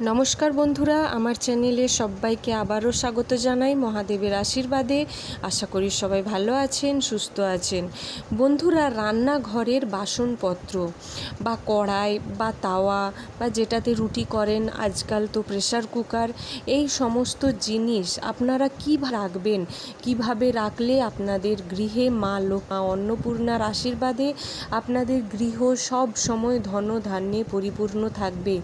নমস্কার বন্ধুরা, আমার চ্যানেলে সবাইকে আবারও স্বাগত জানাই মহাদেবের আশীর্বাদে। আশা করি সবাই ভালো আছেন, সুস্থ আছেন। বন্ধুরা, রান্নাঘরের বাসনপত্র বা কড়াই বা তাওয়া বা যেটাতে রুটি করেন, আজকাল তো প্রেশার কুকার এই সমস্ত জিনিস আপনারা কী রাখবেন? কীভাবে রাখলে আপনাদের গৃহে মা লোক অন্নপূর্ণার আশীর্বাদে আপনাদের গৃহ সব সময় ধন ধান্যে পরিপূর্ণ থাকবে?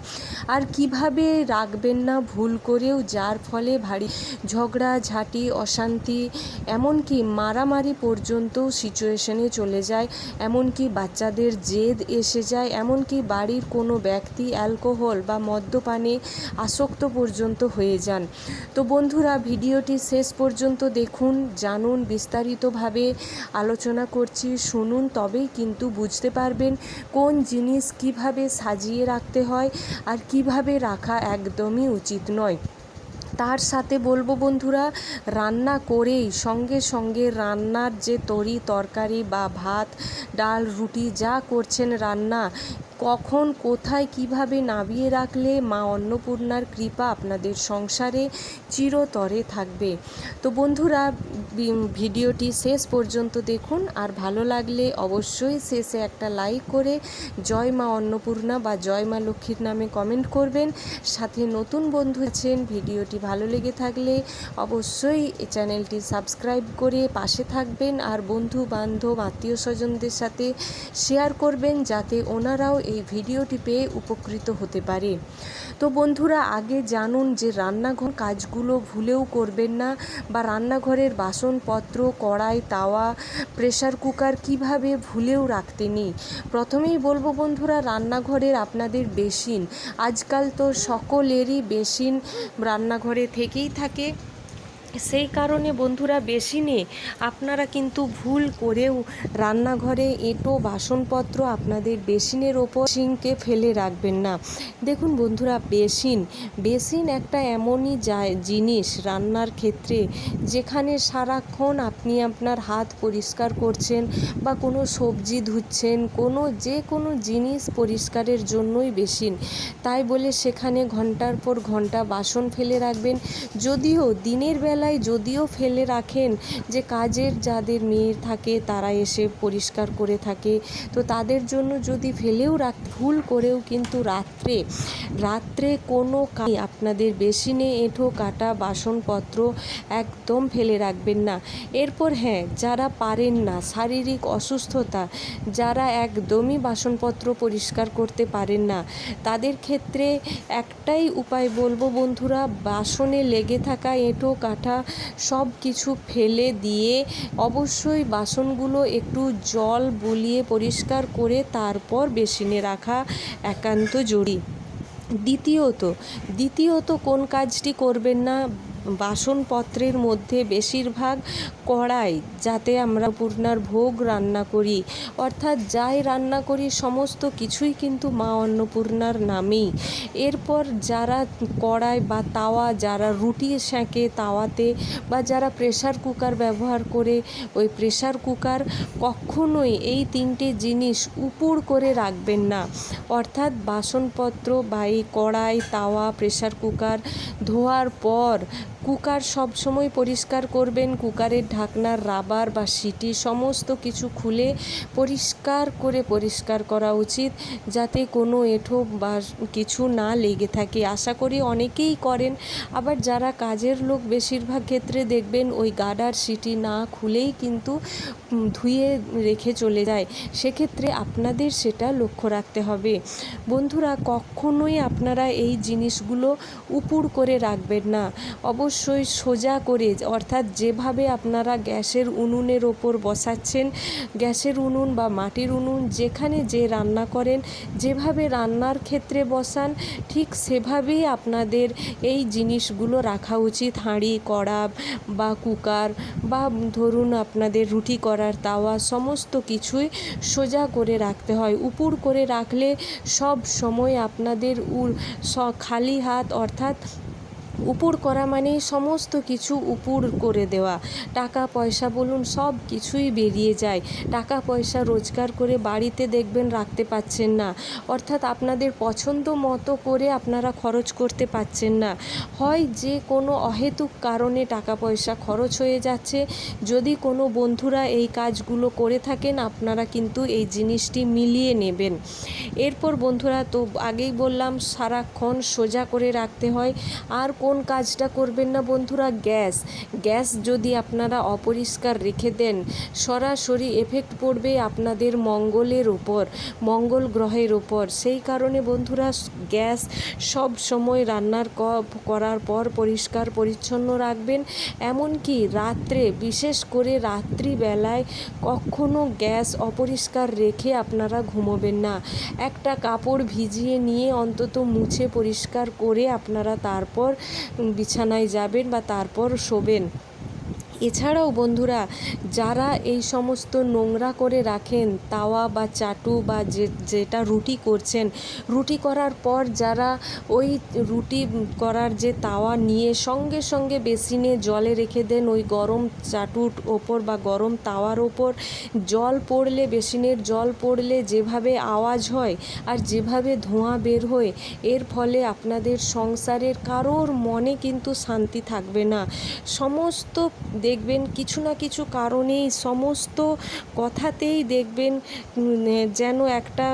আর কীভাবে রাখবেন না ভুল করেও, যার ফলে ভারী ঝগড়া, ঝাঁটি, অশান্তি, এমনকি মারামারি পর্যন্ত সিচুয়েশনে চলে যায়। এমনকি বাচ্চাদের জেদ এসে যায়। এমনকি বাড়ির কোনো ব্যক্তি অ্যালকোহল বা মদ্যপানে আসক্ত পর্যন্ত হয়ে যান। তো বন্ধুরা, ভিডিওটি শেষ পর্যন্ত দেখুন, জানুন, বিস্তারিতভাবে আলোচনা করছি, শুনুন, তবেই কিন্তু বুঝতে পারবেন কোন জিনিস কীভাবে সাজিয়ে রাখতে হয় আর কীভাবে রাখা একদমই উচিত নয়। তার সাথে বলব বন্ধুরা, রান্না করেই সঙ্গে সঙ্গে রান্নার যে তরি তরকারি বা ভাত, ডাল, রুটি যা করছেন রান্না কখন, কোথায়, কীভাবে নামিয়ে রাখলে মা অন্নপূর্ণার কৃপা আপনাদের সংসারে চিরতরে থাকবে? তো বন্ধুরা ভিডিওটি শেষ পর্যন্ত দেখুন। আর ভালো লাগলে অবশ্যই শেষে একটা লাইক করে জয় মা অন্নপূর্ণা বা জয় মা লক্ষ্মীর নামে কমেন্ট করবেন। সাথে নতুন বন্ধু আছেন, ভিডিওটি ভালো লেগে থাকলে অবশ্যই চ্যানেলটি সাবস্ক্রাইব করে পাশে থাকবেন। আর বন্ধু বান্ধব আত্মীয় স্বজনদের সাথে শেয়ার করবেন, যাতে ওনারাও এই ভিডিওটি পেয়ে উপকৃত হতে পারে। তো বন্ধুরা, আগে জানুন যে রান্নাঘর কাজগুলো ভুলেও করবেন না বা রান্নাঘরের বাসনপত্র, কড়াই, তাওয়া প্রেশার কুকার কীভাবে ভুলেও রাখতে নেই। প্রথমেই বলব বন্ধুরা, রান্নাঘরের আপনাদের বেসিন। আজকাল তো সকলেরই বেসিন রান্নাঘরে থেকেই থাকে। সেই কারণে বন্ধুরা বেশি বেসিনে আপনারা কিন্তু ভুল করেও রান্নাঘরে এঁটো, বাসনপত্র আপনাদের বেসিনের ওপর সিঙ্কে ফেলে রাখবেন না। দেখুন বন্ধুরা, বেসিন বেসিন একটা এমনই জিনিস রান্নার ক্ষেত্রে যেখানে সারাক্ষণ আপনি আপনার হাত পরিষ্কার করছেন বা কোনো সবজি ধুচ্ছেন, কোনো যে কোনো জিনিস পরিষ্কারের জন্যই বেসিন। তাই বলে সেখানে ঘণ্টার পর ঘণ্টা বাসন ফেলে রাখবেন। যদিও দিনের বেলায় যদিও ফেলে রাখেন যে কাজের যাদের মেয়ের থাকে, তারা এসে পরিষ্কার করে থাকে। তো তাদের জন্য যদি ফেলেও রাখ, ভুল করেও কিন্তু রাত্রে। রাত্রে কোনো আপনাদের বেসিনে এঁঠো কাটা বাসনপত্র একদম ফেলে রাখবেন না। এরপর হ্যাঁ যারা পারেন না, শারীরিক অসুস্থতা, যারা একদমই বাসনপত্র পরিষ্কার করতে পারেন না, তাদের ক্ষেত্রে একটাই উপায় বলব বন্ধুরা, বাসনে লেগে থাকা এঁঠো কাঠা সব কিছু ফেলে দিয়ে অবশ্যই বাসনগুলো একটু জল বুলিয়ে পরিষ্কার করে তারপর বেসিনে রাখা একান্ত জরুরি। দ্বিতীয়ত দ্বিতীয়ত কোন কাজটি করবেন না বাসনপত্রের মধ্যে বেশিরভাগ কড়াই যাতে আমরা পূর্ণার ভোগ রান্না করি। অর্থাৎ যাই রান্না করি, সমস্ত কিছুই কিন্তু মা অন্নপূর্ণার নামেই। এরপর যারা কড়াই বা তাওয়া, যারা রুটি সেঁকে তাওয়াতে বা যারা প্রেশার কুকার ব্যবহার করে, ওই প্রেশার কুকার কখনোই এই তিনটে জিনিস উপুর করে রাখবেন না। অর্থাৎ বাসনপত্র বা এই কড়াই, তাওয়া প্রেশার কুকার ধোয়ার পর কুকার সব সময় পরিষ্কার করবেন, কুকারের ঢাকনার রাবার বা সিটি সমস্ত কিছু খুলে পরিষ্কার করে পরিষ্কার করা উচিত যাতে কোনো এঁঠো বা কিছু না লেগে থাকে। আশা করি অনেকেই করেন। আবার যারা কাজের লোক বেশিরভাগ ক্ষেত্রে দেখবেন ওই গার্ডার সিটি না খুলেই কিন্তু ধুয়ে রেখে চলে যায়। সেক্ষেত্রে আপনাদের সেটা লক্ষ্য রাখতে হবে। বন্ধুরা, কখনোই আপনারা এই জিনিসগুলো উপুর করে রাখবেন না। অবশ্যই সোজা করে, অর্থাৎ যেভাবে আপনারা গ্যাসের উনুনের ওপর বসাচ্ছেন, গ্যাসের উনুন বা মাটির উনুন, যেখানে যে রান্না করেন, যেভাবে রান্নার ক্ষেত্রে বসান, ঠিক সেভাবেই আপনাদের এই জিনিসগুলো রাখা উচিত। হাঁড়ি কড়া বা কুকার বা ধরুন আপনাদের রুটি করার তাওয়া, সমস্ত কিছুই সোজা করে রাখতে হয়। উপুর করে রাখলে সব সময় আপনাদের খালি হাত, অর্থাৎ উপর করা মানে সমস্ত কিছু উপর করে দেওয়া। টাকা, পয়সা বলুন, সব কিছুই বেরিয়ে যায়। টাকা, পয়সা রোজগার করে বাড়িতে দেখবেন রাখতে পারছেন না। অর্থাৎ আপনাদের পছন্দ মতো করে আপনারা খরচ করতে পারছেন না। হয় যে কোনো অহেতুক কারণে টাকা, পয়সা খরচ হয়ে যাচ্ছে। যদি কোনো বন্ধুরা এই কাজগুলো করে থাকেন, আপনারা কিন্তু এই জিনিসটি মিলিয়ে নেবেন। এরপর বন্ধুরা, তো আগেই বললাম, সারাক্ষণ সোজা করে রাখতে হয়। আর কোন কাজটা করবেন না বন্ধুরা? গ্যাস। গ্যাস যদি আপনারা অপরিষ্কার রেখে দেন, সরাসরি এফেক্ট পড়বে আপনাদের মঙ্গলের উপর, মঙ্গল গ্রহের উপর। সেই কারণে বন্ধুরা, গ্যাস সব সময় রান্নার করার পর পরিষ্কার, পরিচ্ছন্ন রাখবেন। এমনকি রাত্রে, বিশেষ করে রাত্রিবেলায় কখনো গ্যাস অপরিষ্কার রেখে আপনারা ঘুমোবেন না। একটা কাপড় ভিজিয়ে নিয়ে অন্তত মুছে পরিষ্কার করে আপনারা তারপর বিছানায় যাবেন বা তারপর শোবেন। এছাড়াও বন্ধুরা, যারা এই সমস্ত নোংরা করে রাখেন, তাওয়া বা চাটু বা যে, যেটা রুটি করছেন, রুটি করার পর যারা ওই রুটি করার যে তাওয়া নিয়ে সঙ্গে সঙ্গে বেসিনে জলে রেখে দেন, ওই গরম চাটুর ওপর বা গরম তাওয়ার ওপর, জল পড়লে, বেসিনের জল পড়লে যেভাবে আওয়াজ হয় আর যেভাবে ধোঁয়া বের হয়, এর ফলে আপনাদের সংসারের কারোর মনে কিন্তু শান্তি থাকবে না। সমস্ত দেখবেন কিছু না কিছু কারণেই সমস্ত কথাতেই দেখবেন যেন একটা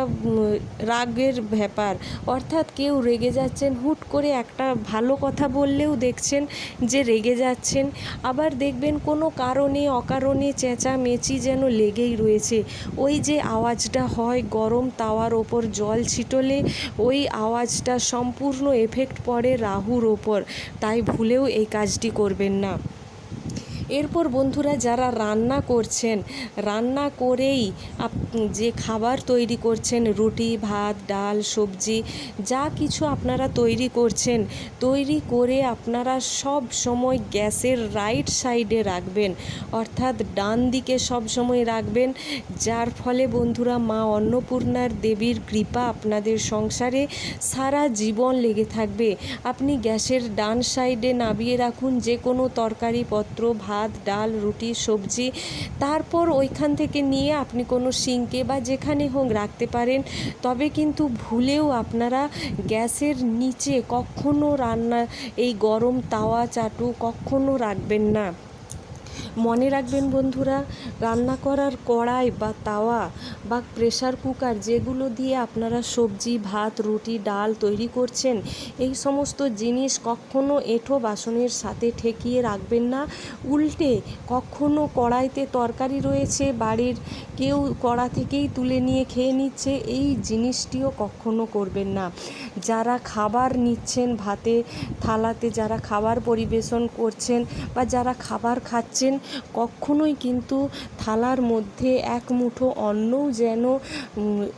রাগের ব্যাপার। অর্থাৎ কেউ রেগে যাচ্ছেন, হুট করে একটা ভালো কথা বললেও দেখছেন যে রেগে যাচ্ছেন। আবার দেখবেন কোনো কারণে, অকারণে চেঁচামেচি যেন লেগেই রয়েছে। ওই যে আওয়াজটা হয় গরম তাওয়ার ওপর, জল ছিটলে, ওই আওয়াজটা সম্পূর্ণ এফেক্ট পড়ে রাহুর ওপর। তাই ভুলেও এই কাজটি করবেন না। এরপর বন্ধুরা যারা রান্না করছেন, রান্না করেই আপ, যে খাবার তৈরি করছেন, রুটি, ভাত, ডাল, সবজি, যা কিছু আপনারা তৈরি করছেন, তৈরি করে আপনারা সব সময় গ্যাসের রাইট সাইডে রাখবেন, অর্থাৎ ডান দিকে সব সময় রাখবেন, যার ফলে বন্ধুরা মা অন্নপূর্ণার দেবীর কৃপা আপনাদের সংসারে সারা জীবন লেগে থাকবে। আপনি গ্যাসের ডান সাইডে নামিয়ে রাখুন যে কোনো তরকারি পত্র ভাত ডাল, রুটি, সবজি। তারপর ওইখান থেকে নিয়ে আপনি কোনো সিঙ্কে বা যেখানে হোক রাখতে পারেন। তবে কিন্তু ভুলেও আপনারা গ্যাসের নিচে কখনো রান্না, এই গরম তাওয়া চাটু কখনো রাখবেন না। মনে রাখবেন বন্ধুরা, রান্না করার কড়াই বা তাওয়া বা প্রেশার কুকার যেগুলো দিয়ে আপনারা সবজি, ভাত, রুটি, ডাল তৈরি করছেন, এই সমস্ত জিনিস কখনো এঁঠো বাসনের সাথে ঠেকিয়ে রাখবেন না। উল্টে কখনো কড়াইতে তরকারি রয়েছে, বাড়ির কেউ কড়া থেকেই তুলে নিয়ে খেয়ে নিচ্ছে, এই জিনিসটিও কখনো করবেন না। যারা খাবার নিচ্ছেন ভাতে, থালাতে যারা খাবার পরিবেশন করছেন বা যারা খাবার খাচ্ছেন কখনোই কিন্তু থালার মধ্যে এক মুঠো অন্নও যেন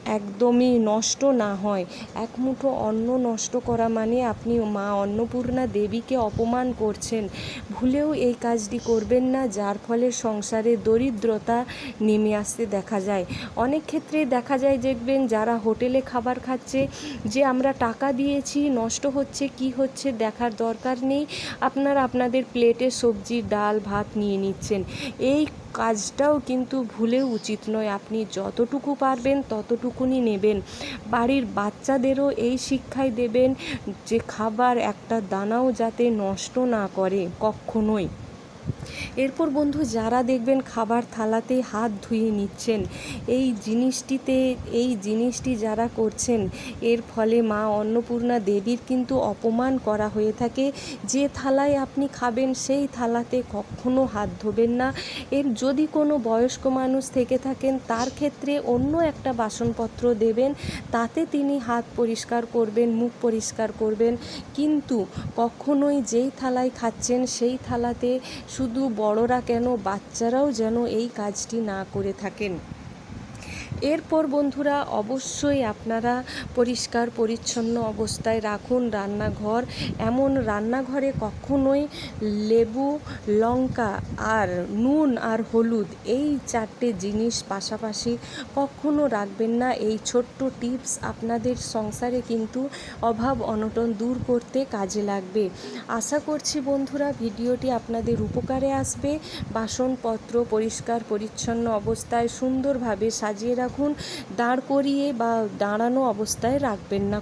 একদমই নষ্ট না হয়। এক মুঠো অন্ন নষ্ট করা মানে আপনি মা অন্নপূর্ণা দেবীকে অপমান করছেন। ভুলেও এই কাজটি করবেন না, যার ফলে সংসারে দরিদ্রতা নেমে আসতে দেখা যায়। অনেক ক্ষেত্রে দেখা যায়, দেখবেন যারা হোটেলে খাবার খাচ্ছে, যে আমরা টাকা দিয়েছি, নষ্ট হচ্ছে, কি হচ্ছে দেখার দরকার নেই। আপনারা আপনাদের প্লেটে সবজি, ডাল, ভাত নিয়ে নিচ্ছেন এই কাজটাও কিন্তু ভুলে উচিত নয়। আপনি যতটুকু পারবেন, ততটুকুনি নেবেন। বাড়ির বাচ্চাদেরও এই শিক্ষাই দেবেন যে, খাবার একটা দানাও যাতে নষ্ট না করে কখনোই। এরপর বন্ধু, যারা দেখবেন খাবার থালাতেই হাত ধুয়ে নিচ্ছেন, এই জিনিসটিতে, এই জিনিসটি যারা করছেন, এর ফলে মা অন্নপূর্ণা দেবীর কিন্তু অপমান করা হয়ে থাকে। যে থালায় আপনি খাবেন, সেই থালাতে কখনো হাত ধোবেন না। এর যদি কোনো বয়স্ক মানুষ থেকে থাকেন, তার ক্ষেত্রে অন্য একটা বাসনপত্র দেবেন, তাতে তিনি হাত পরিষ্কার করবেন, মুখ পরিষ্কার করবেন। কিন্তু কখনোই যেই থালায় খাচ্ছেন, সেই থালাতে শুধু বড়রা কেন বাচ্চারাও যেন এই কাজটি না করে থাকেন। এরপর বন্ধুরা অবশ্যই আপনারা পরিষ্কার, পরিচ্ছন্ন অবস্থায় রাখুন রান্নাঘর। এমন রান্নাঘরে কখনোই লেবু, লঙ্কা আর নুন আর হলুদ এই চারটে জিনিস পাশাপাশি কখনো রাখবেন না। এই ছোট্ট টিপস আপনাদের সংসারে কিন্তু অভাব অনটন দূর করতে কাজে লাগবে। আশা করছি বন্ধুরা ভিডিওটি আপনাদের উপকারে আসবে। বাসনপত্র পরিষ্কার, পরিচ্ছন্ন অবস্থায় সুন্দরভাবে সাজিয়ে রাখুন দাঁড় করিয়ে বা দাঁড়ানো অবস্থায় রাখবেন না